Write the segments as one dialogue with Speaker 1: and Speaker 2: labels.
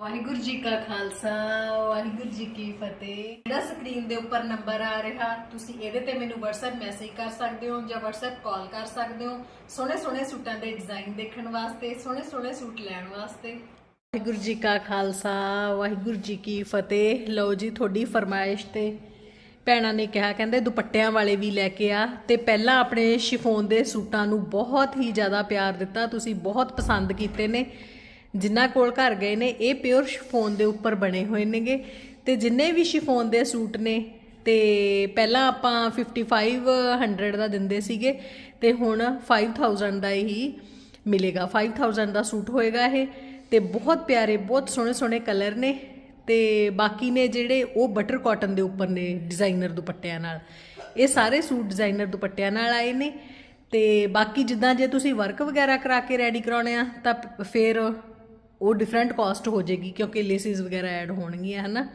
Speaker 1: ਵਾਹਿਗੁਰੂ ਜੀ ਕਾ ਖਾਲਸਾ, ਵਾਹਿਗੁਰੂ ਜੀ ਕੀ ਫਤਿਹ। ਇਹਦਾ ਸਕਰੀਨ ਦੇ ਉੱਪਰ ਨੰਬਰ ਆ ਰਿਹਾ, ਤੁਸੀਂ ਇਹਦੇ ਤੇ ਮੈਨੂੰ WhatsApp ਮੈਸੇਜ ਕਰ ਸਕਦੇ ਹੋ ਜਾਂ WhatsApp ਕਾਲ ਕਰ ਸਕਦੇ ਹੋ ਸੋਹਣੇ ਸੋਹਣੇ ਸੂਟਾਂ ਦੇ ਡਿਜ਼ਾਈਨ ਦੇਖਣ ਵਾਸਤੇ ਸੋਹਣੇ ਸੋਹਣੇ ਸੂਟ ਲੈਣ ਵਾਸਤੇ। ਵਾਹਿਗੁਰੂ ਜੀ ਕਾ ਖਾਲਸਾ, ਵਾਹਿਗੁਰੂ ਜੀ ਕੀ ਫਤਿਹ। ਲਓ ਜੀ, ਤੁਹਾਡੀ ਫਰਮਾਇਸ਼ ਤੇ ਭੈਣਾਂ ਨੇ ਕਿਹਾ, ਕਹਿੰਦੇ ਦੁਪੱਟਿਆਂ ਵਾਲੇ ਵੀ ਲੈ ਕੇ ਆ ਤੇ ਪਹਿਲਾਂ ਆਪਣੇ ਸ਼ਿਫੋਨ ਦੇ ਸੂਟਾਂ ਨੂੰ ਬਹੁਤ ਹੀ ਜ਼ਿਆਦਾ ਪਿਆਰ ਦਿੱਤਾ, ਤੁਸੀਂ ਬਹੁਤ ਪਸੰਦ ਕੀਤੇ ਨੇ। ਜਿਨ੍ਹਾਂ ਕੋਲ ਘਰ ਗਏ ਨੇ, ਇਹ ਪਿਓਰ ਸ਼ਿਫੋਨ ਦੇ ਉੱਪਰ ਬਣੇ ਹੋਏ ਨੇਗੇ। ਤੇ ਜਿੰਨੇ ਵੀ ਸ਼ਿਫੋਨ ਦੇ ਸੂਟ ਨੇ, ਤੇ ਪਹਿਲਾਂ ਆਪਾਂ 5500 ਦਾ ਦਿੰਦੇ ਸੀਗੇ, ਤੇ ਹੁਣ 5000 ਦਾ ਹੀ ਮਿਲੇਗਾ। 5000 ਦਾ ਸੂਟ ਹੋਏਗਾ ਇਹ। ਤੇ ਬਹੁਤ ਪਿਆਰੇ, ਬਹੁਤ ਸੋਹਣੇ ਸੋਹਣੇ ਕਲਰ ਨੇ। ਤੇ ਬਾਕੀ ਨੇ ਜਿਹੜੇ ਉਹ ਬਟਰ ਕਾਟਨ ਦੇ ਉੱਪਰ ਨੇ ਡਿਜ਼ਾਈਨਰ ਦੁਪੱਟਿਆਂ ਨਾਲ। ਇਹ ਸਾਰੇ ਸੂਟ ਡਿਜ਼ਾਈਨਰ ਦੁਪੱਟਿਆਂ ਨਾਲ ਆਏ ਨੇ। ਤੇ ਬਾਕੀ ਜਿੱਦਾਂ ਜੇ ਤੁਸੀਂ ਵਰਕ ਵਗੈਰਾ ਕਰਾ ਕੇ ਰੈਡੀ ਕਰਾਉਣੇ ਆ, ਤਾਂ ਫਿਰ ਉਹ ਡਿਫਰੈਂਟ ਕਾਸਟ ਹੋ ਜਾਏਗੀ ਕਿਉਂਕਿ ਲੇਸਿਸ ਵਗੈਰਾ ਐਡ ਹੋਣਗੀਆਂ ਹਨਾ?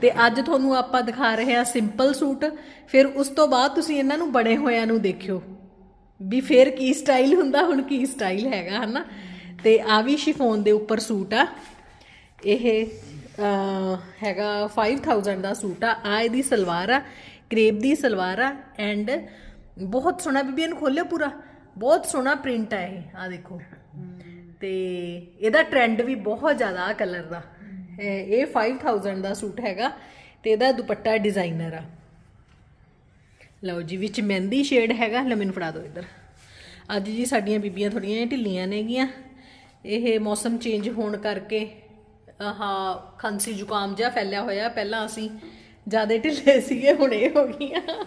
Speaker 1: ਤੇ ਅੱਜ ਤੁਹਾਨੂੰ ਆਪਾਂ ਦਿਖਾ ਰਹੇ ਹਾਂ ਸਿੰਪਲ ਸੂਟ ਫਿਰ ਉਸ ਤੋਂ ਬਾਅਦ ਤੁਸੀਂ ਇਹਨਾਂ ਨੂੰ ਬਣੇ ਹੋਇਆਂ ਨੂੰ ਦੇਖਿਓ। ਵੀ ਫਿਰ ਕੀ ਸਟਾਈਲ ਹੁੰਦਾ ਹੁਣ ਕੀ ਸਟਾਈਲ ਹੈਗਾ ਹਨਾ? ਤੇ ਆ ਵੀ ਸ਼ਿਫੋਨ ਦੇ ਉੱਪਰ ਸੂਟ ਆ। ਇਹ ਅਹ, ਹੈਗਾ 5000 ਦਾ ਸੂਟ ਆ। ਆ ਇਹਦੀ ਸਲਵਾਰ ਆ ਕਰੇਪ ਦੀ ਸਲਵਾਰ ਆ ਐਂਡ ਬਹੁਤ ਸੋਹਣਾ ਬੀਬੀ ਇਹਨੂੰ ਖੋਲਿਓ ਪੂਰਾ। ਬਹੁਤ ਸੋਹਣਾ ਪ੍ਰਿੰਟ ਆ ਇਹ। ਆ ਦੇਖੋ। ਤੇ ਇਹਦਾ ਟ੍ਰੈਂਡ ਵੀ ਬਹੁਤ ਜ਼ਿਆਦਾ ਆ ਕਲਰ ਦਾ। ਇਹ ਇਹ 5000 ਦਾ ਸੂਟ ਹੈਗਾ ਤੇ ਇਹਦਾ ਦੁਪੱਟਾ ਡਿਜ਼ਾਈਨਰ ਆ। ਲਓ ਜੀ, ਵਿੱਚ ਮਹਿੰਦੀ ਸ਼ੇਡ ਹੈਗਾ, ਲੈ ਮੈਨੂੰ ਫੜਾ ਦਿਓ ਇੱਧਰ। ਅੱਜ ਜੀ ਸਾਡੀਆਂ ਬੀਬੀਆਂ ਥੋੜੀਆਂ ਜਿਹੀਆਂ ਢਿੱਲੀਆਂ ਨੇਗੀਆਂ। ਇਹ ਮੌਸਮ ਚੇਂਜ ਹੋਣ ਕਰਕੇ ਆਹ ਖਾਂਸੀ ਜ਼ੁਕਾਮ ਜਿਹਾ ਫੈਲਿਆ ਹੋਇਆ। ਪਹਿਲਾਂ ਅਸੀਂ ਜ਼ਿਆਦਾ ਢਿੱਲੇ ਸੀਗੇ ਹੁਣ ਇਹ ਹੋ ਗਈਆਂ।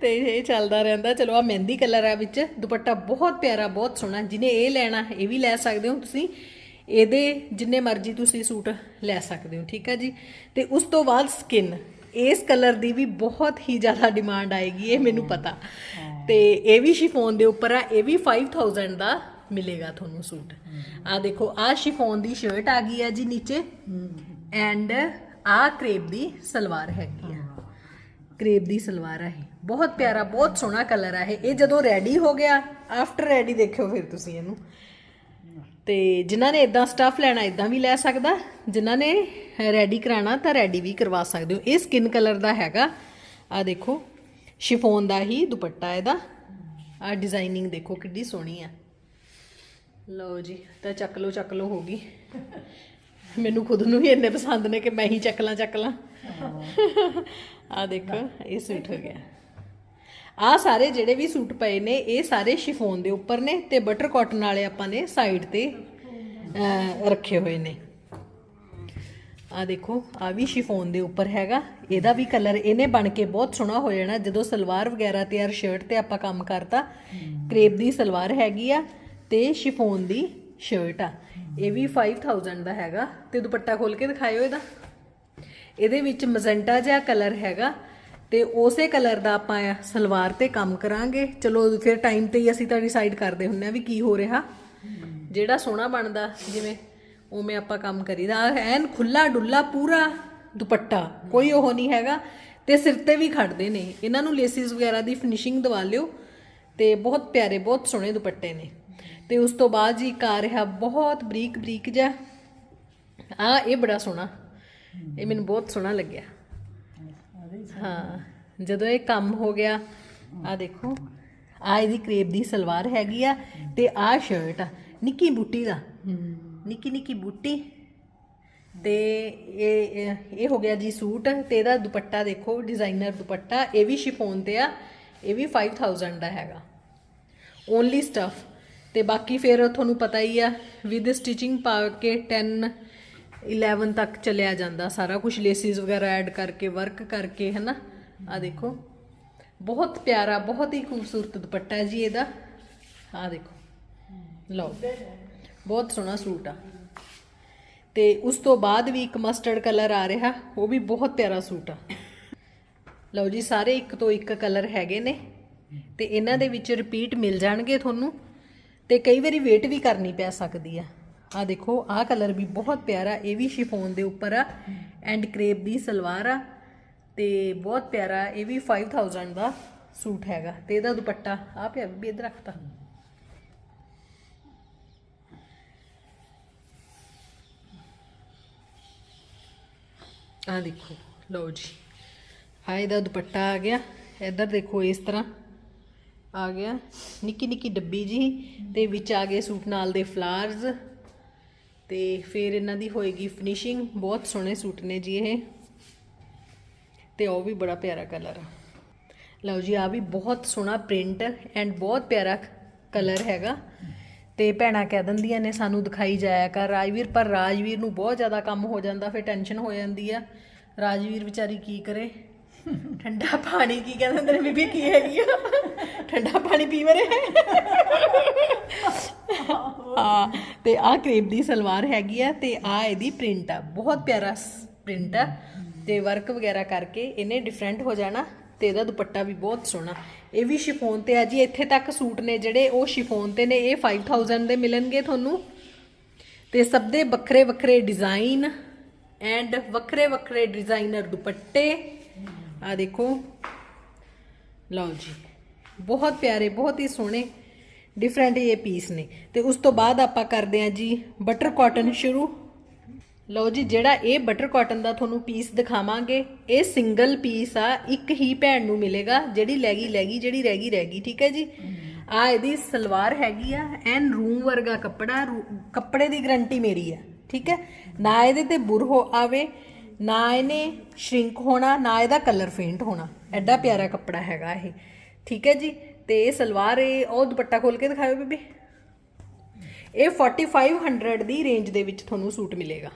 Speaker 1: ਤੇ ਇਹ ਚੱਲਦਾ ਰਹਿੰਦਾ। ਚਲੋ ਆ ਮਹਿੰਦੀ ਕਲਰ ਆ ਵਿੱਚ। ਦੁਪੱਟਾ ਬਹੁਤ ਪਿਆਰਾ ਬਹੁਤ ਸੋਹਣਾ। ਜਿਹਨੇ ਇਹ ਲੈਣਾ ਇਹ ਵੀ ਲੈ ਸਕਦੇ ਹੋ ਤੁਸੀਂ। ਇਹਦੇ ਜਿੰਨੇ ਮਰਜ਼ੀ ਤੁਸੀਂ ਸੂਟ ਲੈ ਸਕਦੇ ਹੋ ਠੀਕ ਹੈ ਜੀ? ਤੇ ਉਸ ਤੋਂ ਬਾਅਦ ਸਕਿਨ ਇਸ ਕਲਰ ਦੀ ਵੀ ਬਹੁਤ ਹੀ ਜ਼ਿਆਦਾ ਡਿਮਾਂਡ ਆਏਗੀ ਇਹ ਮੈਨੂੰ ਪਤਾ। ਤੇ ਇਹ ਵੀ ਸ਼ਿਫੋਨ ਦੇ ਉੱਪਰ ਆ ਇਹ ਵੀ 5000 ਦਾ ਮਿਲੇਗਾ ਤੁਹਾਨੂੰ ਸੂਟ। ਆ ਦੇਖੋ ਆ ਸ਼ਿਫੋਨ ਦੀ ਸ਼ਰਟ ਆ ਗਈ ਹੈ ਜੀ ਨੀਚੇ। ਐਂਡ ਆ ਕਰੇਪ ਦੀ ਸਲਵਾਰ ਹੈਗੀ ਆ। ਕਰੇਪ ਦੀ ਸਲਵਾਰ ਆ ਇਹ। ਬਹੁਤ ਪਿਆਰਾ, ਬਹੁਤ ਸੋਹਣਾ ਕਲਰ ਆ ਇਹ। ਇਹ ਜਦੋਂ ਰੈਡੀ ਹੋ ਗਿਆ ਆਫਟਰ ਰੈਡੀ ਦੇਖਿਓ ਫਿਰ ਤੁਸੀਂ ਇਹਨੂੰ। ਤੇ ਜਿਨ੍ਹਾਂ ਨੇ ਇਦਾਂ ਸਟਫ ਲੈਣਾ ਇਦਾਂ ਵੀ ਲੈ ਸਕਦਾ। ਜਿਨ੍ਹਾਂ ਨੇ ਰੈਡੀ ਕਰਾਣਾ, ਤਾਂ ਰੈਡੀ ਵੀ ਕਰਵਾ ਸਕਦੇ ਹੋ। ਇਹ ਸਕਿਨ ਕਲਰ ਦਾ ਹੈਗਾ। ਆ ਦੇਖੋ ਸ਼ਿਫੋਨ ਦਾ ਹੀ ਦੁਪੱਟਾ ਇਹਦਾ। ਆ ਡਿਜ਼ਾਈਨਿੰਗ ਦੇਖੋ ਕਿੱਡੀ ਸੋਹਣੀ ਆ। ਲਓ ਜੀ, ਤਾਂ ਚੱਕ ਲਓ ਚੱਕ ਲਓ ਹੋ ਗਈ। ਮੈਨੂੰ ਖੁਦ ਨੂੰ ਹੀ ਇੰਨੇ ਪਸੰਦ ਨੇ ਕਿ ਮੈਂ ਹੀ ਚੱਕ ਲਾਂ ਚੱਕ ਲਾਂ। ਆ ਦੇਖੋ ਇਹ ਸੂਟ ਹੋ ਗਿਆ। ਆ ਸਾਰੇ ਜਿਹੜੇ ਵੀ ਸੂਟ ਪਏ ਨੇ ਇਹ ਸਾਰੇ ਸ਼ਿਫੋਨ ਦੇ ਉੱਪਰ ਨੇ ਤੇ ਬਟਰ ਕਾਟਨ ਵਾਲੇ ਆਪਾਂ ਨੇ ਸਾਈਡ ਤੇ ਅਹ, ਰੱਖੇ ਹੋਏ ਨੇ। ਆ ਦੇਖੋ ਆ ਵੀ ਸ਼ਿਫੋਨ ਦੇ ਉੱਪਰ ਹੈਗਾ। ਇਹਦਾ ਵੀ ਕਲਰ ਇਹਨੇ ਬਣ ਕੇ ਬਹੁਤ ਸੋਹਣਾ ਹੋ ਜਾਣਾ। ਜਦੋਂ ਸਲਵਾਰ ਵਗੈਰਾ ਤੇ ਯਾਰ ਸ਼ਰਟ ਤੇ ਆਪਾਂ ਕੰਮ ਕਰਤਾ ਕਰੇਪ ਦੀ ਸਲਵਾਰ ਹੈਗੀ ਆ ਤੇ ਸ਼ਿਫੋਨ ਦੀ ਸ਼ਰਟ ਆ। ਇਹ ਵੀ 5000 ਦਾ ਹੈਗਾ ਤੇ ਦੁਪੱਟਾ ਖੋਲ ਕੇ ਦਿਖਾਇਓ ਇਹਦਾ। ਇਹਦੇ ਵਿੱਚ ਮਜ਼ੈਂਟਾ ਜਿਹਾ ਕਲਰ ਹੈਗਾ ਤੇ ਉਸੇ ਕਲਰ ਦਾ ਆਪਾਂ ਸਲਵਾਰ ਤੇ ਕੰਮ ਕਰਾਂਗੇ। ਚਲੋ ਫਿਰ ਟਾਈਮ ਤੇ ਹੀ ਅਸੀਂ ਤਾਂ ਡਿਸਾਈਡ ਕਰਦੇ ਹੁੰਨੇ ਆ ਵੀ ਕੀ ਹੋ ਰਿਹਾ। ਜਿਹੜਾ ਸੋਹਣਾ ਬਣਦਾ, ਜਿਵੇਂ ਉਵੇਂ ਆਪਾਂ ਕੰਮ ਕਰੀਦਾ। ਐਨ ਖੁੱਲਾ ਡੁੱਲਾ ਪੂਰਾ ਦੁਪੱਟਾ, ਕੋਈ ਉਹ ਨਹੀਂ ਹੈਗਾ। ਤੇ ਸਿਰ ਤੇ ਵੀ ਖੜਦੇ ਨੇ। ਇਹਨਾਂ ਨੂੰ ਲੇਸਿਸ ਵਗੈਰਾ ਦੀ ਫਿਨਿਸ਼ਿੰਗ ਦਵਾ ਲਿਓ ਤੇ ਬਹੁਤ ਪਿਆਰੇ, ਬਹੁਤ ਸੋਹਣੇ ਦੁਪੱਟੇ ਨੇ। ਤੇ ਉਸ ਤੋਂ ਬਾਅਦ ਜੀ ਇੱਕ ਆ ਰਿਹਾ ਬਹੁਤ ਬਰੀਕ ਬਰੀਕ ਜਿਹਾ। ਆ ਇਹ ਬੜਾ ਸੋਹਣਾ। ਇਹ ਮੈਨੂੰ ਬਹੁਤ ਸੋਹਣਾ ਲੱਗਿਆ। ਹਾਂ, ਜਦੋਂ ਇਹ ਕੰਮ ਹੋ ਗਿਆ ਆ ਦੇਖੋ। ਆ ਇਹਦੀ ਕਰੇਪ ਦੀ ਸਲਵਾਰ ਹੈਗੀ ਆ ਤੇ ਆ ਸ਼ਰਟ ਆ, ਨਿੱਕੀ ਬੂਟੀ ਦਾ। ਨਿੱਕੀ ਨਿੱਕੀ ਬੂਟੀ। ਤੇ ਇਹ, ਇਹ- ਇਹ ਹੋ ਗਿਆ ਜੀ ਸੂਟ ਤੇ ਇਹਦਾ ਦੁਪੱਟਾ ਦੇਖੋ ਡਿਜ਼ਾਈਨਰ ਦੁਪੱਟਾ। ਇਹ ਵੀ ਸ਼ਿਫੋਨ ਤੇ ਆ, ਇਹ ਵੀ 5000 ਦਾ ਹੈਗਾ। ਓਨਲੀ ਸਟਫ ਤੇ ਬਾਕੀ ਫਿਰ ਤੁਹਾਨੂੰ ਪਤਾ ਹੀ ਆ ਵਿਦ ਸਟਿਚਿੰਗ ਪਾ ਕੇ 10 11 ਤੱਕ ਚਲਿਆ ਜਾਂਦਾ। ਸਾਰਾ ਕੁਝ ਲੇਸਿਸ ਵਗੈਰਾ ਐਡ ਕਰਕੇ ਵਰਕ ਕਰਕੇ ਹੈ ਨਾ ਆ ਦੇਖੋ। ਬਹੁਤ ਪਿਆਰਾ, ਬਹੁਤ ਹੀ ਖੂਬਸੂਰਤ ਦੁਪੱਟਾ ਹੈ ਜੀ ਇਹਦਾ। ਆ ਦੇਖੋ। ਲਓ। ਬਹੁਤ ਸੋਹਣਾ ਸੂਟ ਆ। ਤੇ ਉਸ ਤੋਂ ਬਾਅਦ ਵੀ ਇੱਕ ਮਸਟਰਡ ਕਲਰ ਆ ਰਿਹਾ। ਉਹ ਵੀ ਬਹੁਤ ਪਿਆਰਾ ਸੂਟ ਆ। ਲਓ ਜੀ, ਸਾਰੇ ਇੱਕ ਤੋਂ ਇੱਕ ਕਲਰ ਹੈਗੇ ਨੇ। ਤੇ ਇਹਨਾਂ ਦੇ ਵਿੱਚ ਰਿਪੀਟ ਮਿਲ ਜਾਣਗੇ ਤੁਹਾਨੂੰ। ਤੇ ਕਈ ਵਾਰੀ ਵੇਟ ਵੀ ਕਰਨੀ ਪੈ ਸਕਦੀ ਆ। ਆ ਦੇਖੋ, ਆਹ ਕਲਰ ਵੀ ਬਹੁਤ ਪਿਆਰਾ, ਇਹ ਵੀ ਸ਼ਿਫੋਨ ਦੇ ਉੱਪਰ ਆ ਐਂਡ ਕਰੇਪ ਦੀ ਸਲਵਾਰ ਆ ਤੇ ਬਹੁਤ ਪਿਆਰਾ, ਇਹ ਵੀ 5000 ਦਾ ਸੂਟ ਹੈਗਾ। ਤੇ ਇਹਦਾ ਦੁਪੱਟਾ ਆ ਪਿਆ ਵੀ ਇੱਧਰ ਰੱਖਤਾ ਆ ਦੇਖੋ, ਲਓ ਜੀ। ਆ ਇਹਦਾ ਦੁਪੱਟਾ ਆ ਗਿਆ। ਇੱਧਰ ਦੇਖੋ, ਇਸ ਤਰ੍ਹਾਂ ਆ ਗਿਆ। ਨਿੱਕੀ ਨਿੱਕੀ ਡੱਬੀ ਜੀ ਤੇ ਵਿੱਚ ਆ ਗਏ ਸੂਟ, ਨਾਲ ਦੇ ਫਲਾਰਸ। ਤੇ ਫਿਰ ਇਹਨਾਂ ਦੀ ਹੋਏਗੀ ਫਿਨਿਸ਼ਿੰਗ ਬਹੁਤ ਸੋਹਣੇ ਸੂਟ ਨੇ ਜੀ ਇਹ। ਤੇ ਉਹ ਵੀ ਬੜਾ ਪਿਆਰਾ ਕਲਰ ਆ। ਲਓ ਜੀ ਆ ਵੀ ਬਹੁਤ ਸੋਹਣਾ ਪ੍ਰਿੰਟ ਐਂਡ ਬਹੁਤ ਪਿਆਰਾ ਕਲਰ ਹੈਗਾ। ਤੇ ਭੈਣਾਂ ਕਹਿ ਦਿੰਦੀਆਂ ਨੇ, ਸਾਨੂੰ ਦਿਖਾਈ ਜਾਇਆ ਕਰ। ਰਾਜਵੀਰ, ਪਰ ਰਾਜਵੀਰ ਨੂੰ ਬਹੁਤ ਜ਼ਿਆਦਾ ਕੰਮ ਹੋ ਜਾਂਦਾ, ਫਿਰ ਟੈਨਸ਼ਨ ਹੋ ਜਾਂਦੀ ਆ। ਰਾਜਵੀਰ ਵਿਚਾਰੀ ਕੀ ਕਰੇ? ਠੰਡਾ ਪਾਣੀ ਕੀ ਕਹਿੰਦੇ ਹੁੰਦੇ ਨੇ ਬੀਬੀ, ਕੀ ਹੈਗੀ ਆ ਠੰਡਾ ਪਾਣੀ ਪੀ ਮਰੇ? ਹਾਂ, ਤੇ ਆਹ ਕ੍ਰੇਪ ਦੀ ਸਲਵਾਰ ਹੈਗੀ ਆ ਤੇ ਆ ਇਹਦੀ ਪ੍ਰਿੰਟ ਆ। ਬਹੁਤ ਪਿਆਰਾ ਪ੍ਰਿੰਟ ਆ। ਤੇ ਵਰਕ ਵਗੈਰਾ ਕਰਕੇ ਇਹਨੇ ਡਿਫਰੈਂਟ ਹੋ ਜਾਣਾ ਤੇ ਇਹਦਾ ਦੁਪੱਟਾ ਵੀ ਬਹੁਤ ਸੋਹਣਾ। ਇਹ ਵੀ ਸ਼ਿਫੋਨ ਤੇ ਆ ਜੀ। ਇੱਥੇ ਤੱਕ ਸੂਟ ਨੇ ਜਿਹੜੇ, ਉਹ ਸ਼ਿਫੋਨ ਤੇ ਨੇ। ਇਹ 5000 ਦੇ ਮਿਲਣਗੇ ਤੁਹਾਨੂੰ। ਤੇ ਸਭ ਦੇ ਵੱਖਰੇ ਵੱਖਰੇ ਡਿਜ਼ਾਈਨ ਐਂਡ ਵੱਖਰੇ ਵੱਖਰੇ ਡਿਜ਼ਾਈਨਰ ਦੁਪੱਟੇ। ਆ ਦੇਖੋ। ਲਓ ਜੀ। ਬਹੁਤ ਪਿਆਰੇ, ਬਹੁਤ ਹੀ ਸੋਹਣੇ ਡਿਫਰੈਂਟ ਇਹ ਪੀਸ ਨੇ। ਤੇ ਉਸ ਤੋਂ ਬਾਅਦ ਆਪਾਂ ਕਰਦੇ ਹਾਂ ਜੀ ਬਟਰ ਕਾਟਨ ਸ਼ੁਰੂ। ਲਓ ਜੀ, ਜਿਹੜਾ ਇਹ ਬਟਰ ਕਾਟਨ ਦਾ ਤੁਹਾਨੂੰ ਪੀਸ ਦਿਖਾਵਾਂਗੇ, ਇਹ ਸਿੰਗਲ ਪੀਸ ਆ, ਇੱਕ ਹੀ ਭੈਣ ਨੂੰ ਮਿਲੇਗਾ, ਜਿਹੜੀ ਲੈ ਗਈ ਲੈ ਗਈ ਜਿਹੜੀ ਰਹਿ ਗਈ ਰਹਿ ਗਈ ਠੀਕ ਹੈ ਜੀ? ਆ ਇਹਦੀ ਸਲਵਾਰ ਹੈਗੀ ਆ, ਐਨ ਰੂਮ ਵਰਗਾ ਕੱਪੜਾ ਰੂ- ਕੱਪੜੇ ਦੀ ਗਰੰਟੀ ਮੇਰੀ ਆ, ਠੀਕ ਹੈ? ਨਾ ਇਹਦੇ ਤੇ ਬੁਰ ਹੋ ਆਵੇ ਨਾ ਇਹਨੇ ਸ਼ਰਿੰਕ ਹੋਣਾ, ਨਾ ਇਹਦਾ ਕਲਰ ਫੇਂਟ ਹੋਣਾ। ਐਡਾ ਪਿਆਰਾ ਕੱਪੜਾ ਹੈਗਾ ਇਹ। ਠੀਕ ਹੈ ਜੀ? ਤੇ ਇਹ ਸਲਵਾਰ, ਇਹ ਉਹ ਦੁਪੱਟਾ ਖੋਲ ਕੇ ਦਿਖਾਓ ਬੀਬੀ। ਇਹ 4500 ਦੀ ਰੇਂਜ ਦੇ ਵਿੱਚ ਤੁਹਾਨੂੰ ਸੂਟ ਮਿਲੇਗਾ।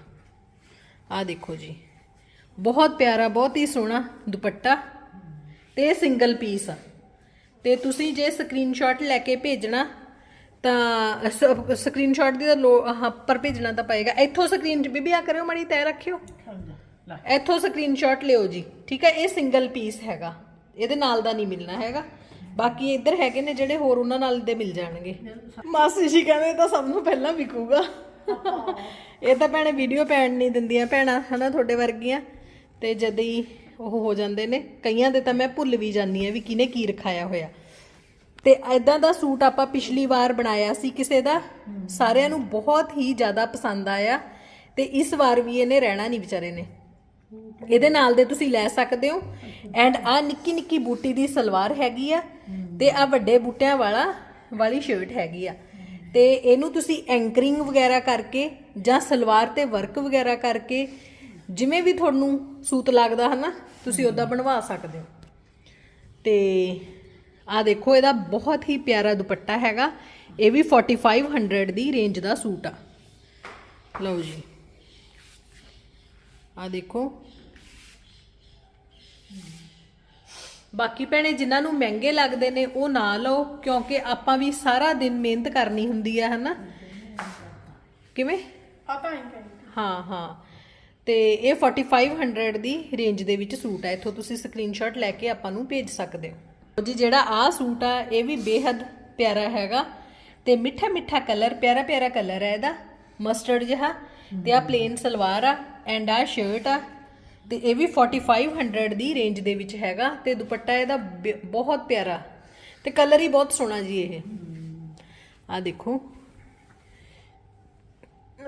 Speaker 1: ਆ ਦੇਖੋ ਜੀ। ਬਹੁਤ ਪਿਆਰਾ, ਬਹੁਤ ਹੀ ਸੋਹਣਾ ਦੁਪੱਟਾ। ਤੇ ਸਿੰਗਲ ਪੀਸ ਆ। ਤੇ ਤੁਸੀਂ ਜੇ ਸਕਰੀਨਸ਼ਾਟ ਲੈ ਕੇ ਭੇਜਣਾ, ਤਾਂ ਸਕਰੀਨਸ਼ਾਟ ਦੀ ਤਾਂ ਲੋ, ਹਾਂ, ਪਰ ਭੇਜਣਾ ਤਾਂ ਪਏਗਾ। ਇੱਥੋਂ ਸਕਰੀਨ ਬੀਬੀ ਆ ਕਰਿਓ, ਮੜੀ ਤੈ ਰੱਖਿਓ। ਇੱਥੋਂ ਸਕਰੀਨਸ਼ਾਟ ਲਿਓ ਜੀ, ਠੀਕ ਹੈ, ਇਹ ਸਿੰਗਲ ਪੀਸ ਹੈਗਾ, ਇਹਦੇ ਨਾਲ ਦਾ ਨਹੀਂ ਮਿਲਣਾ ਹੈਗਾ, ਬਾਕੀ ਇੱਧਰ ਹੈਗੇ ਨੇ ਜਿਹੜੇ ਹੋਰ ਉਹਨਾਂ ਨਾਲ ਦੇ ਮਿਲ ਜਾਣਗੇ। ਮਾਸੀ ਜੀ ਕਹਿੰਦੇ ਇਹ ਤਾਂ ਸਭ ਨੂੰ ਪਹਿਲਾਂ ਵਿਕੂਗਾ। ਇਹ ਤਾਂ ਭੈਣੇ ਵੀਡੀਓ ਪੈਣ ਨਹੀਂ ਦਿੰਦੀਆਂ ਭੈਣਾਂ, ਹਨਾ, ਤੁਹਾਡੇ ਵਰਗੀਆਂ, ਤੇ ਜਦ ਹੀ ਉਹ ਹੋ ਜਾਂਦੇ ਨੇ, ਕਈਆਂ ਦੇ ਤਾਂ ਮੈਂ ਭੁੱਲ ਵੀ ਜਾਂਦੀ ਆ ਵੀ ਕਿਹਨੇ ਕੀ ਰਖਾਇਆ ਹੋਇਆ। ਤੇ ਐਦਾਂ ਦਾ ਸੂਟ ਆਪਾਂ ਪਿਛਲੀ ਵਾਰ ਬਣਾਇਆ ਸੀ ਕਿਸੇ ਦਾ, ਸਾਰਿਆਂ ਨੂੰ ਬਹੁਤ ਹੀ ਜ਼ਿਆਦਾ ਪਸੰਦ ਆਇਆ, ਤੇ ਇਸ ਵਾਰ ਵੀ ਇਹਨੇ ਰਹਿਣਾ ਨਹੀਂ ਵਿਚਾਰੇ ਨੇ। ਇਹਦੇ ਨਾਲ ਦੇ ਤੁਸੀਂ ਲੈ ਸਕਦੇ ਹੋ। ਐਂਡ ਆ ਨਿੱਕੀ ਨਿੱਕੀ ਬੂਟੀ ਦੀ ਸਲਵਾਰ ਹੈਗੀ ਆ ਤੇ ਆ ਵੱਡੇ ਬੂਟਿਆਂ ਵਾਲਾ, ਵਾਲੀ ਸ਼ਰਟ ਹੈਗੀ ਆ। ਤੇ ਇਹਨੂੰ ਤੁਸੀਂ ਐਂਕਰਿੰਗ ਵਗੈਰਾ ਕਰਕੇ ਜਾਂ ਸਲਵਾਰ ਤੇ ਵਰਕ ਵਗੈਰਾ ਕਰਕੇ ਜਿਵੇਂ ਵੀ ਤੁਹਾਨੂੰ ਸੂਤ ਲੱਗਦਾ ਹਨਾ, ਤੁਸੀਂ ਉਹਦਾ ਬਣਵਾ ਸਕਦੇ ਹੋ। ਤੇ ਆ ਦੇਖੋ, ਇਹਦਾ ਬਹੁਤ ਹੀ ਪਿਆਰਾ ਦੁਪੱਟਾ ਹੈਗਾ। ਇਹ ਵੀ 4500 ਦੀ ਰੇਂਜ ਦਾ ਸੂਟ ਆ। ਲਓ ਜੀ। ਆ ਦੇਖੋ। ਬਾਕੀ ਭੈਣੇ ਜਿਨ੍ਹਾਂ ਨੂੰ ਮਹਿੰਗੇ ਲੱਗਦੇ ਨੇ ਉਹ ਨਾ ਲਓ ਕਿਉਂਕਿ ਆਪਾਂ ਵੀ ਸਾਰਾ ਦਿਨ ਮਿਹਨਤ ਕਰਨੀ ਹੁੰਦੀ ਆ ਹਨਾ? ਕਿਵੇਂ? ਹਾਂ ਹਾਂ। ਤੇ ਇਹ 4500 ਦੀ ਰੇਂਜ ਦੇ ਵਿੱਚ ਸੂਟ ਹੈ ਇੱਥੋਂ ਤੁਸੀਂ ਸਕਰੀਨਸ਼ਾਟ ਲੈ ਕੇ ਆਪਾਂ ਨੂੰ ਭੇਜ ਸਕਦੇ ਹੋ। ਜੀ ਜਿਹੜਾ ਆ ਸੂਟ ਆ ਇਹ ਵੀ ਬੇहद ਪਿਆਰਾ ਹੈਗਾ। ਤੇ ਮਿੱਠਾ ਮਿੱਠਾ ਕਲਰ ਪਿਆਰਾ ਪਿਆਰਾ ਕਲਰ ਹੈ ਇਹਦਾ। ਮਸਟਰਡ ਜਿਹਾ। ਤੇ ਆ ਪਲੇਨ ਸਲਵਾਰ ਆ। ਐਂਡ ਆ ਸ਼ਰਟ ਆ। ਤੇ ਇਹ ਵੀ 4500 ਦੀ ਰੇਂਜ ਦੇ ਵਿੱਚ ਹੈਗਾ ਤੇ ਦੁਪੱਟਾ ਇਹਦਾ ਬ- ਬਹੁਤ ਪਿਆਰਾ। ਤੇ ਕਲਰ ਹੀ ਬਹੁਤ ਸੋਹਣਾ ਜੀ ਇਹ। ਆ ਦੇਖੋ।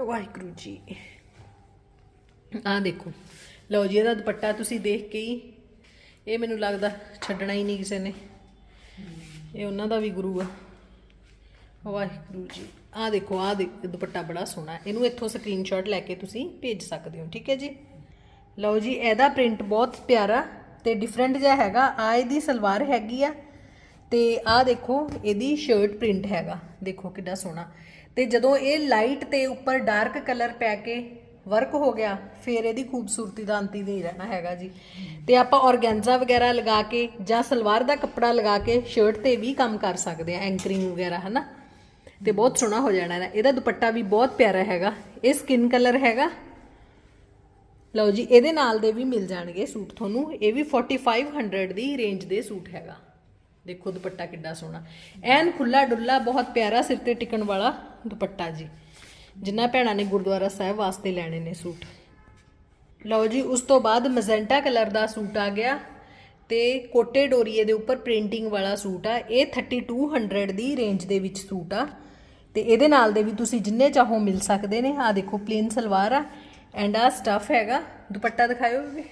Speaker 1: ਵਾਹਿਗੁਰੂ ਜੀ। ਆ ਦੇਖੋ। ਲਓ ਜੀ, ਇਹਦਾ ਦੁਪੱਟਾ ਤੁਸੀਂ ਦੇਖ ਕੇ ਹੀ ਇਹ ਮੈਨੂੰ ਲੱਗਦਾ ਛੱਡਣਾ ਹੀ ਨਹੀਂ ਕਿਸੇ ਨੇ। ਇਹ ਉਹਨਾਂ ਦਾ ਵੀ ਗੁਰੂ ਆ। ਵਾਹਿਗੁਰੂ ਜੀ। ਆ ਦੇਖੋ, ਆ ਦੁਪੱਟਾ ਬੜਾ ਸੋਹਣਾ ਇਹਨੂੰ ਇੱਥੋਂ ਸਕਰੀਨਸ਼ਾਟ ਲੈ ਕੇ ਤੁਸੀਂ ਭੇਜ ਸਕਦੇ ਹੋ, ਠੀਕ ਹੈ ਜੀ? ਲਓ ਜੀ, ਇਹਦਾ ਪ੍ਰਿੰਟ ਬਹੁਤ ਪਿਆਰਾ ਤੇ ਡਿਫਰੈਂਟ ਜਿਹਾ ਹੈਗਾ। ਆ ਇਹਦੀ ਸਲਵਾਰ ਹੈਗੀ ਆ ਤੇ ਆ ਦੇਖੋ, ਇਹਦੀ ਸ਼ਰਟ ਪ੍ਰਿੰਟ ਹੈਗਾ। ਦੇਖੋ ਕਿੱਡਾ ਸੋਹਣਾ। ਤੇ ਜਦੋਂ ਇਹ ਲਾਈਟ ਤੇ ਉੱਪਰ ਡਾਰਕ ਕਲਰ ਪੈ ਕੇ ਵਰਕ ਹੋ ਗਿਆ, ਫਿਰ ਇਹਦੀ ਖੂਬਸੂਰਤੀ ਦਾ ਅੰਤ ਹੀ ਨਹੀਂ ਰਹਿਣਾ ਹੈਗਾ ਜੀ। ਤੇ ਆਪਾਂ ਔਰਗੈਂਜ਼ਾ ਵਗੈਰਾ ਲਗਾ ਕੇ ਜਾਂ ਸਲਵਾਰ ਦਾ ਕੱਪੜਾ ਲਗਾ ਕੇ ਸ਼ਰਟ ਤੇ ਵੀ ਕੰਮ ਕਰ ਸਕਦੇ ਆ ਐਂਕਰਿੰਗ ਵਗੈਰਾ, ਹਨਾ? ਤੇ ਬਹੁਤ ਸੋਹਣਾ ਹੋ ਜਾਣਾ ਹੈ ਇਹਦਾ ਦੁਪੱਟਾ ਵੀ ਬਹੁਤ ਪਿਆਰਾ ਹੈਗਾ। ਇਹ ਸਕਿਨ ਕਲਰ ਹੈਗਾ। ਲਓ ਜੀ, ਇਹਦੇ ਨਾਲ ਦੇ ਵੀ ਮਿਲ ਜਾਣਗੇ ਸੂਟ ਤੁਹਾਨੂੰ। ਇਹ ਵੀ 4500 ਦੀ ਰੇਂਜ ਦੇ ਸੂਟ ਹੈਗਾ। ਦੇਖੋ ਦੁਪੱਟਾ ਕਿੱਡਾ ਸੋਹਣਾ। ਐਨ ਖੁੱਲਾ ਡੁੱਲਾ ਬਹੁਤ ਪਿਆਰਾ ਸਿਰ ਤੇ ਟਿਕਣ ਵਾਲਾ ਦੁਪੱਟਾ ਜੀ। ਜਿੰਨਾ ਭੈਣਾਂ ਨੇ ਗੁਰਦੁਆਰਾ ਸਾਹਿਬ ਵਾਸਤੇ ਲੈਣੇ ਨੇ ਸੂਟ। ਲਓ ਜੀ, ਉਸ ਤੋਂ ਬਾਅਦ ਮਜ਼ੈਂਟਾ ਕਲਰ ਦਾ ਸੂਟ ਆ ਗਿਆ। ਤੇ ਕੋਟੇ ਡੋਰੀਏ ਦੇ ਉੱਪਰ ਪ੍ਰਿੰਟਿੰਗ ਵਾਲਾ ਸੂਟ ਆ। ਇਹ 3200 ਦੀ ਰੇਂਜ ਦੇ ਵਿੱਚ ਸੂਟ ਆ। ਤੇ ਇਹਦੇ ਨਾਲ ਦੇ ਵੀ ਤੁਸੀਂ ਜਿੰਨੇ ਚਾਹੋ ਮਿਲ ਸਕਦੇ ਨੇ। ਆ ਦੇਖੋ ਪਲੇਨ ਸਲਵਾਰ ਆ। ਐਂਡ ਆ ਸਟਫ ਹੈਗਾ। ਦੁਪੱਟਾ ਦਿਖਾਇਓ ਵੀ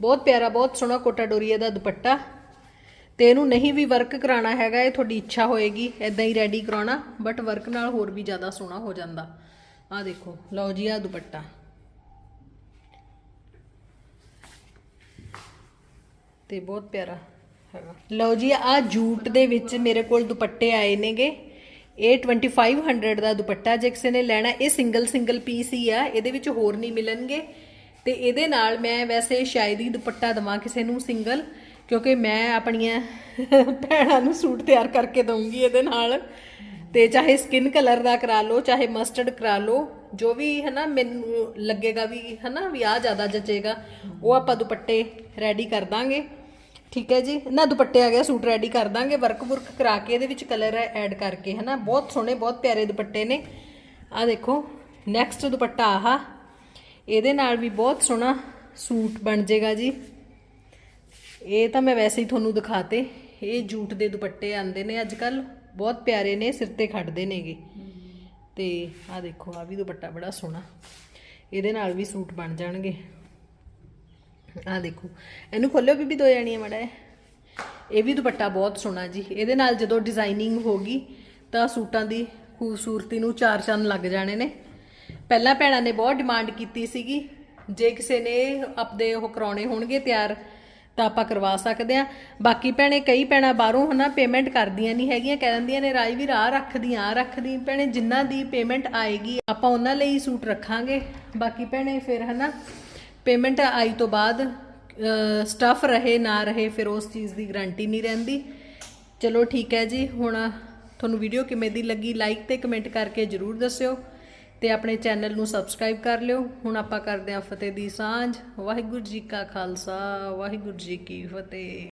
Speaker 1: ਬਹੁਤ ਪਿਆਰਾ, ਬਹੁਤ ਸੋਹਣਾ ਕੋਟਾ ਡੋਰੀਆ ਦਾ ਦੁਪੱਟਾ। ਤੇ ਇਹਨੂੰ ਨਹੀਂ ਵੀ ਵਰਕ ਕਰਾਉਣਾ ਹੈਗਾ, ਇਹ ਤੁਹਾਡੀ ਇੱਛਾ ਹੋਏਗੀ ਐਦਾਂ ਹੀ ਰੈਡੀ ਕਰਾਉਣਾ। ਬਟ ਵਰਕ ਨਾਲ ਹੋਰ ਵੀ ਜ਼ਿਆਦਾ ਸੋਹਣਾ ਹੋ ਜਾਂਦਾ। ਆ ਦੇਖੋ, ਲਓ ਜੀ ਆ ਦੁਪੱਟਾ। ਤੇ ਬਹੁਤ ਪਿਆਰਾ ਹੈਗਾ। ਲਓ ਜੀ ਆ ਜੂਟ ਦੇ ਵਿੱਚ ਮੇਰੇ ਕੋਲ ਦੁਪੱਟੇ ਆਏ ਨੇਗੇ। ਇਹ 2500 ਦਾ ਦੁਪੱਟਾ ਜੇ ਕਿਸੇ ਨੇ ਲੈਣਾ, ਇਹ ਸਿੰਗਲ ਸਿੰਗਲ ਪੀਸ ਹੀ ਆ, ਇਹਦੇ ਵਿੱਚ ਹੋਰ ਨਹੀਂ ਮਿਲਣਗੇ। ਤੇ ਇਹਦੇ ਨਾਲ ਮੈਂ ਵੈਸੇ ਸ਼ਾਇਦ ਹੀ ਦੁਪੱਟਾ ਦਵਾਂ ਕਿਸੇ ਨੂੰ ਸਿੰਗਲ ਕਿਉਂਕਿ ਮੈਂ ਆਪਣੀਆਂ ਭੈਣਾਂ ਨੂੰ ਸੂਟ ਤਿਆਰ ਕਰਕੇ ਦਊਂਗੀ ਇਹਦੇ ਨਾਲ। ਤੇ ਚਾਹੇ ਸਕਿਨ ਕਲਰ ਦਾ ਕਰਾ ਲਓ, ਚਾਹੇ ਮਸਟਰਡ ਕਰਾ ਲਓ, ਜੋ ਵੀ ਹੈ ਨਾ ਮੈਨੂੰ ਲੱਗੇਗਾ ਵੀ ਹੈ ਨਾ ਵੀ ਆ ਜ਼ਿਆਦਾ ਜਚੇਗਾ, ਉਹ ਆਪਾਂ ਦੁਪੱਟੇ ਰੈਡੀ ਕਰ ਦਾਂਗੇ। ਠੀਕ ਹੈ ਜੀ। ਨਾ ਦੁਪੱਟੇ ਆ ਗਿਆ, ਸੂਟ ਰੈਡੀ ਕਰ ਦਾਂਗੇ। ਵਰਕ ਵਰਕ ਕਰਾ ਕੇ ਇਹਦੇ ਵਿੱਚ ਕਲਰ ਐਡ ਕਰਕੇ ਹੈ ਨਾ ਬਹੁਤ ਸੋਹਣੇ, ਬਹੁਤ ਪਿਆਰੇ ਦੁਪੱਟੇ ਨੇ। ਆ ਦੇਖੋ ਨੈਕਸਟ ਦੁਪੱਟਾ ਆਹਾ। ਇਹਦੇ ਨਾਲ ਵੀ ਬਹੁਤ ਸੋਹਣਾ ਸੂਟ ਬਣ ਜਾਏਗਾ ਜੀ। ਇਹ ਤਾਂ ਮੈਂ ਵੈਸੇ ਹੀ ਤੁਹਾਨੂੰ ਦਿਖਾਤੇ। ਇਹ ਜੂਟ ਦੇ ਦੁਪੱਟੇ ਆਂਦੇ ਨੇ ਅੱਜ ਕੱਲ ਬਹੁਤ ਪਿਆਰੇ ਨੇ, ਸਿਰ ਤੇ ਖੜਦੇ ਨੇਗੇ। ਤੇ ਆ ਦੇਖੋ ਆ ਵੀ ਦੁਪੱਟਾ ਬੜਾ ਸੋਹਣਾ। ਇਹਦੇ ਨਾਲ ਵੀ ਸੂਟ ਬਣ ਜਾਣਗੇ। ਆ ਦੇਖੋ, ਇਹਨੂੰ ਖੋਲਿਓ ਬੀਬੀ ਦੋ ਜਾਣੀਆਂ ਮੜਾ ਇਹ ਵੀ ਦੁਪੱਟਾ ਬਹੁਤ ਸੋਹਣਾ ਜੀ। ਇਹਦੇ ਨਾਲ ਜਦੋਂ ਡਿਜ਼ਾਈਨਿੰਗ ਹੋਗੀ ਤਾਂ ਸੂਟਾਂ ਦੀ ਖੂਬਸੂਰਤੀ ਨੂੰ ਚਾਰ ਚੰਨ ਲੱਗ ਜਾਣੇ ਨੇ। ਪਹਿਲਾਂ ਭੈਣਾਂ ਨੇ ਬਹੁਤ ਡਿਮਾਂਡ ਕੀਤੀ ਸੀਗੀ। ਜੇ ਕਿਸੇ ਨੇ ਆਪਦੇ ਉਹ ਕਰਾਉਣੇ ਹੋਣਗੇ ਤਿਆਰ, ਤਾਂ ਆਪਾਂ ਕਰਵਾ ਸਕਦੇ ਆ ਬਾਕੀ ਭੈਣੇ, ਕਈ ਭੈਣਾਂ ਬਾਹਰੋਂ ਹਨਾ ਪੇਮੈਂਟ ਕਰਦੀਆਂ ਨਹੀਂ ਹੈਗੀਆਂ, ਕਹਿ ਦਿੰਦੀਆਂ ਨੇ ਰਾਈ ਵੀ ਰਾਹ ਰੱਖਦੀ ਆ ਰੱਖਦੀ ਭੈਣੇ ਜਿਨ੍ਹਾਂ ਦੀ ਪੇਮੈਂਟ ਆਏਗੀ, ਆਪਾਂ ਉਹਨਾਂ ਲਈ ਸੂਟ ਰੱਖਾਂਗੇ। ਬਾਕੀ ਭੈਣੇ, ਫਿਰ ਹਨਾ ਪੇਮੈਂਟ ਆਈ ਤੋਂ ਬਾਅਦ ਸਟਫ ਰਹੇ, ਨਾ ਰਹੇ, ਫਿਰ ਉਸ ਚੀਜ਼ ਦੀ ਗਾਰੰਟੀ ਨਹੀਂ ਰਹਿੰਦੀ। ਚਲੋ ਠੀਕ ਹੈ ਜੀ, ਹੁਣ ਤੁਹਾਨੂੰ ਵੀਡੀਓ ਕਿਵੇਂ ਦੀ ਲੱਗੀ ਲਾਈਕ ਤੇ ਕਮੈਂਟ ਕਰਕੇ ਜਰੂਰ ਦੱਸਿਓ ਤੇ ਆਪਣੇ ਚੈਨਲ ਨੂੰ ਸਬਸਕ੍ਰਾਈਬ ਕਰ ਲਿਓ। ਹੁਣ ਆਪਾਂ ਕਰਦੇ ਹਾਂ ਫਤਿਹ ਦੀ ਸਾਂਝ। ਵਾਹਿਗੁਰੂ ਜੀ ਕਾ ਖਾਲਸਾ, ਵਾਹਿਗੁਰੂ ਜੀ ਕੀ ਫਤਿਹ।